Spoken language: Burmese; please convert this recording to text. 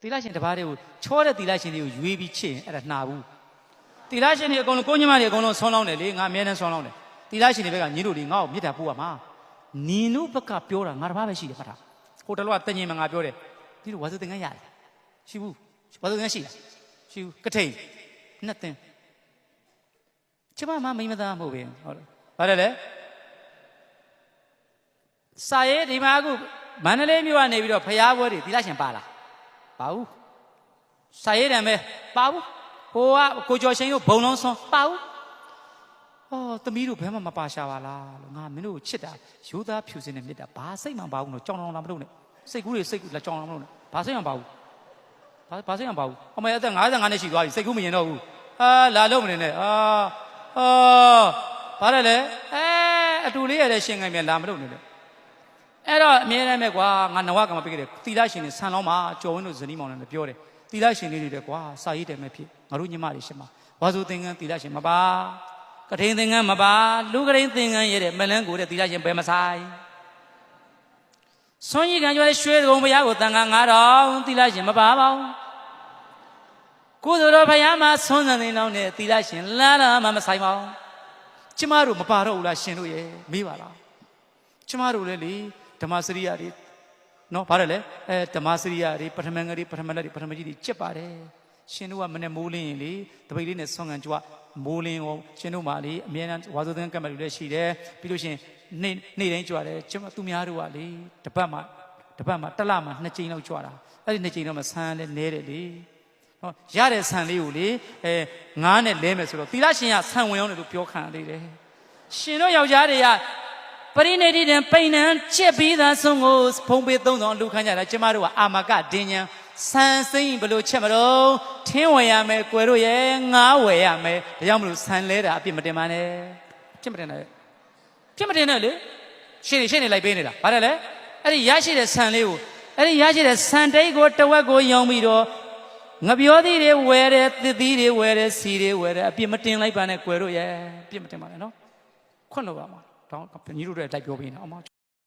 သီလရှင်တစ်ပါးတည်းကိုချောတဲ့သီလရှင်တွေကိုရွေးပြီးချစ်ရင်အဲ့ဒါနှာဘူးသီလရှင်တွေအကုန်လုံးကိုညမတွေအကုန်လုံးဆွမ်းလောင်းတယ်လေငါအမြဲတမ်းဆွမ်းလောင်းတယ်သီလရှင်တွေဘက်ကညီတို့တွေငါ့ကိုမေတ္တာပို့ရမှာနင်တို့ဘက်ကပြောတာငါတစ်ပါးပဲရှိတယ်မှတ်ထားဟိုတလောကတညင်မှာငါပြောတယ်ဒီလိုဝါစုသင်္ကန်းရတယ်ရှိဘူးဝါစုသင်္ကန်းရှိလားရှိဘူးကထိန်နှစ်သင်ကျမမမိမသားမဟုတ်ဘူးဟုတ်တယ်ဗါတယ်လေစာရေးဒီမှာအခုမန္တလေးမြို့ကနေပြီးတော့ဖျားပွဲတွေသီလရှင်ပါလား ပါဘူးစာရေးတယ်မယ်ပါဘူးဟိုကကိုကျော်ရှင်ကိုဘုံလုံးဆွန်းပါဘူးဟောသမီးတို့ဘယ်မှမပါရှာပါလားလို့ငါမင်းတို့ကိုချစ်တာရိုးသားဖြူစင်နေမြစ်တာဘာစိတ်မှမပါဘူးလို့ကြောင်တောင်လာမလုပ်နဲ့စိတ်ကူးတွေစိတ်ကူးလာကြောင်တောင်မလုပ်နဲ့ဘာစိတ်မှမပါဘူးဘာဘာစိတ်မှမပါဘူးအမေအသက်55နှစ်ရှိသွားပြီစိတ်ကူးမရင်တော့ဘူးအာလာလို့မနေနဲ့အာအာဘာလဲလဲအဲအတူလေးရတဲ့ရှင်ငယ်မြလာမလုပ်နဲ့လေ အဲ့တော့အမြဲတမ်းပဲကွာငါနဝကမှာပြခဲ့တယ်သီလရှင်တွေဆန်လောင်းမှာကြော်ဝင်းတို့ဇနီးမောင်နဲ့လည်းပြောတယ်သီလရှင်လေးတွေတဲ့ကွာစာရေးတယ်မဲ့ဖြစ်ငါတို့ညီမတွေရှင်မှာဝါစုသင်္ကန်းသီလရှင်မပါကထိန်သင်္ကန်းမပါလူကထိန်သင်္ကန်းရဲ့တဲ့မလန်းကိုတဲ့သီလရှင်ဘယ်မဆိုင်ဆွမ်းရည်ကံကြွယ်ရွှေကုံဘုရားကိုတန်ခါ9000သီလရှင်မပါပါဘူးကိုယ်တော်ဘုရားမှာဆွမ်းစံနေလောင်းတဲ့သီလရှင်လာလာမှမဆိုင်ပါဘူးကျမတို့မပါတော့ဘူးလားရှင်တို့ရဲ့မေးပါလားကျမတို့လည်းလေ ဓမ္မစရိယာတွေနော်ဗါတယ်လေအဲဓမ္မစရိယာတွေပထမငယ်တွေပထမလက်တွေပထမကြီးတွေကြက်ပါတယ်ရှင်တို့ကမနဲ့မိုးလင်းရင်လေတပိတ်လေးနဲ့ဆွမ်းကန်ကြွမိုးလင်းကိုရှင်တို့မှလေအမြဲတမ်းဝါစုသင်းကတ်မဲ့လူလည်းရှိတယ်ပြီးလို့ရှင်နေ့နေ့တိုင်းကြွတယ်ကျမသူများတို့ကလေတပတ်မှတပတ်မှတစ်လမှနှစ်ကြိမ်လောက်ကြွတာအဲ့ဒီနှစ်ကြိမ်တော့မှဆန်းလဲနဲတယ်လေနော်ရတဲ့ဆန်လေးကိုလေအဲငားနဲ့လဲမယ်ဆိုတော့သီလရှင်ကဆန်ဝင်အောင်တယ်လို့ပြောခံရသေးတယ်ရှင်တို့ယောက်ျားတွေက ပရိနေတိတံပိန်နံချက်ပြီးသားဆုံးကိုဖုံးပေးသုံးဆောင်လူခန်းကြတာကျမတို့ကအာမကဒင်းညာဆန်စိမ့်ဘလို့ချက်မတော့ထင်းဝယ်ရမယ်ကွယ်တို့ရဲ့ငားဝယ်ရမယ်ဒါကြောင့်မလို့ဆန်လဲတာအပြစ်မတင်ပါနဲ့ပြစ်မတင်နဲ့ပြစ်မတင်နဲ့လေရှင်းနေရှင်းနေလိုက်ပေးနေတာဗါတယ်လေအဲ့ဒီရရှိတဲ့ဆန်လေးကိုအဲ့ဒီရရှိတဲ့ဆန်တိတ်ကိုတဝက်ကိုရောင်းပြီးတော့ငပြောသီးတွေဝယ်တယ်သစ်သီးတွေဝယ်တယ်စီတွေဝယ်တယ်အပြစ်မတင်လိုက်ပါနဲ့ကွယ်တို့ရဲ့ပြစ်မတင်ပါနဲ့နော်ခွန့်လို့ပါမှာ တောင်းညီတို့တွေလိုက်ပြောပေးနေအောင်မ